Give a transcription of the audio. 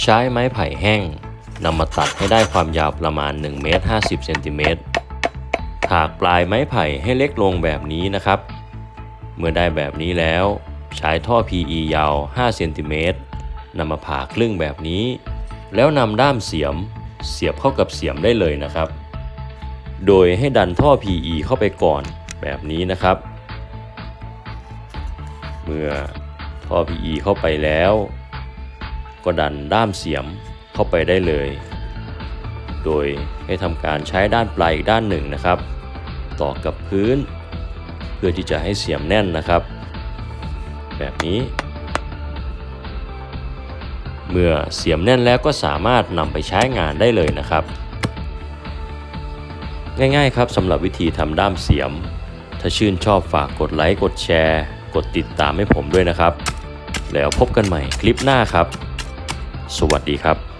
ใช้ไม้ไผ่แห้งนำมาตัดให้ได้ความยาวประมาณ1เมตร50เซนติเมตรถากปลายไม้ไผ่ให้เล็กลงแบบนี้นะครับ เมื่อได้แบบนี้แล้ว ใช้ท่อ PE ยาว5เซนติเมตรนำมาผ่าครึ่งแบบนี้ แล้วนำด้ามเสียม เสียบเข้ากับเสียมได้เลยนะครับ โดยให้ดันท่อ PE เข้าไปก่อนแบบนี้นะครับ เมื่อท่อ PE เข้าไปแล้ว ก็ดันด้ามเสียมเข้าไปได้เลย โดยให้ทำการใช้ด้านปลายอีกด้านหนึ่งนะครับ ต่อกับพื้น เพื่อที่จะให้เสียมแน่นนะครับ แบบนี้ เมื่อเสียมแน่นแล้วก็สามารถนำไปใช้งานได้เลยนะครับ ง่ายๆครับสำหรับวิธีทำด้ามเสียม ถ้าชื่นชอบฝากกดไลค์กดแชร์ กดติดตามให้ผมด้วยนะครับ แล้วพบกันใหม่คลิปหน้าครับ สวัสดีครับ